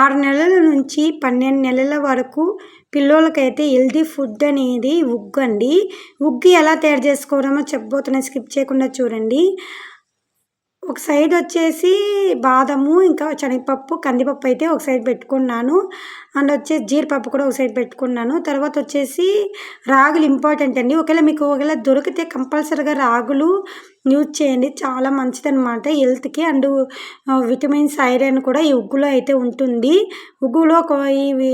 ఆరు నెలల నుంచి పన్నెండు నెలల వరకు పిల్లోలకైతే హెల్తీ ఫుడ్ అనేది ఉగ్గు అండి ఉగ్గు ఎలా తయారు చేసుకోవడమో చెప్పబోతున్నాను స్కిప్ చేయకుండా చూడండి. ఒక సైడ్ వచ్చేసి బాదము ఇంకా శనగపప్పు కందిపప్పు అయితే ఒక సైడ్ పెట్టుకున్నాను. అండ్ వచ్చేసి జీడిపప్పు కూడా ఒక సైడ్ పెట్టుకున్నాను. తర్వాత వచ్చేసి రాగులు ఇంపార్టెంట్ అండి. ఒకవేళ మీకు ఒకవేళ దొరికితే కంపల్సరీగా రాగులు యూజ్ చేయండి. చాలా మంచిదన్నమాట. హెల్త్కి అండ్ విటమిన్స్ ఐరన్ కూడా ఈ ఉగ్గులో అయితే ఉంటుంది. ఉగ్గులో ఇవి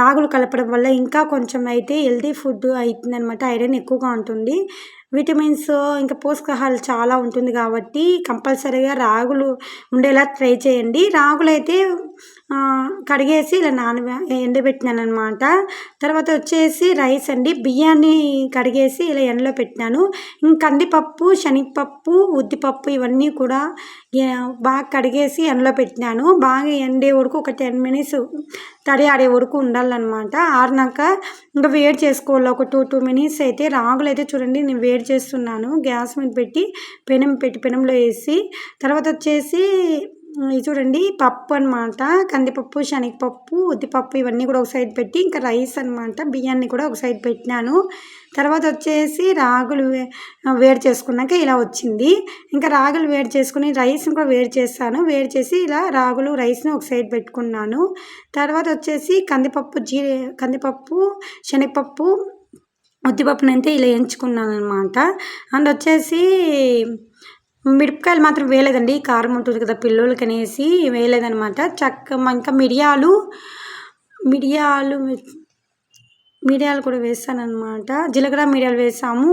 రాగులు కలపడం వల్ల ఇంకా కొంచెం అయితే హెల్తీ ఫుడ్ అవుతుందనమాట ఐరన్ ఎక్కువగా ఉంటుంది. విటమిన్స్ ఇంకా పోషకాహారాలు చాలా ఉంటుంది కాబట్టి కంపల్సరీగా రాగులు ఉండేలా ట్రై చేయండి. రాగులు అయితే కడిగేసి ఇలా నాన ఎండబెట్టినాను అనమాట తర్వాత వచ్చేసి రైస్ అండి. బియ్యాన్ని కడిగేసి ఇలా ఎండలో పెట్టినాను. కందిపప్పు శనగపప్పు ఉద్దిపప్పు ఇవన్నీ కూడా బాగా కడిగేసి ఎండలో పెట్టినాను. బాగా ఎండే వరకు ఒక టెన్ మినిట్స్ తడి ఆడే వరకు ఉండాలన్నమాట. ఆరినాక ఇంకా వేడి చేసుకోవాలి? ఒక టూ టూ మినిట్స్ అయితే రాగులు అయితే చూడండి నేను వేడి చేస్తున్నాను. గ్యాస్ మీద పెట్టి పెనం పెట్టి పెనంలో వేసి తర్వాత వచ్చేసి ఇది చూడండి పప్పు అనమాట కందిపప్పు శనగపప్పు ఉద్దిపప్పు ఇవన్నీ కూడా ఒక సైడ్ పెట్టి ఇంకా రైస్ అనమాట బియ్యాన్ని కూడా ఒక సైడ్ పెట్టినాను. తర్వాత వచ్చేసి రాగులు వేడి చేసుకున్నాక ఇలా వచ్చింది. ఇంకా రాగులు వేడి చేసుకుని రైస్ని కూడా వేడి చేస్తాను. వేడి చేసి ఇలా రాగులు రైస్ని ఒక సైడ్ పెట్టుకున్నాను. తర్వాత వచ్చేసి కందిపప్పు జీ కందిపప్పు శనగపప్పు ఉద్దిపప్పుని ఇలా ఎంచుకున్నాను అనమాట అండ్ వచ్చేసి మిరపకాయలు మాత్రం వేయలేదండి. కారం ఉంటుంది కదా పిల్లలకి అనేసి వేయలేదనమాట చక్క ఇంకా మిరియాలు మిరియాలు మిరియాలు కూడా వేసానమాట జీలకర్ర మిరియాలు వేసాము.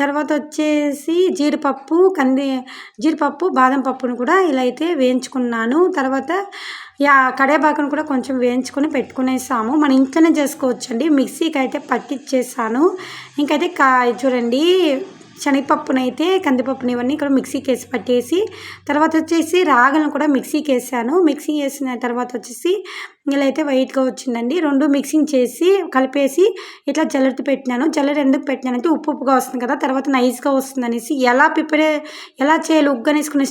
తర్వాత వచ్చేసి జీడిపప్పు కంది జీడిపప్పు బాదం పప్పును కూడా ఇలా అయితే వేయించుకున్నాను. తర్వాత యా కడేపాకును కూడా కొంచెం వేయించుకొని పెట్టుకునేసాము. మన ఇంట్లోనే చేసుకోవచ్చండి. మిక్సీకి అయితే పట్టించేసాను ఇంకైతే కా చూడండి. శనగపప్పునైతే కందిపప్పుని ఇవన్నీ ఇక్కడ మిక్సీకి వేసి పట్టేసి తర్వాత వచ్చేసి రాగులను కూడా మిక్సీకి వేసాను మిక్సీ వేసిన తర్వాత వచ్చేసి ఇలా అయితే వైట్గా వచ్చిందండి. రెండు మిక్సింగ్ చేసి కలిపేసి ఇట్లా జల్లెడ పెట్టినాను. జల్లెడ ఎందుకు పెట్టినానంటే ఉప్పు ఉప్పుగా వస్తుంది కదా తర్వాత నైస్గా వస్తుంది అనేసి ఎలా ప్రిపేర్ ఎలా చేయాలి ఉగ్గు అనేసుకుని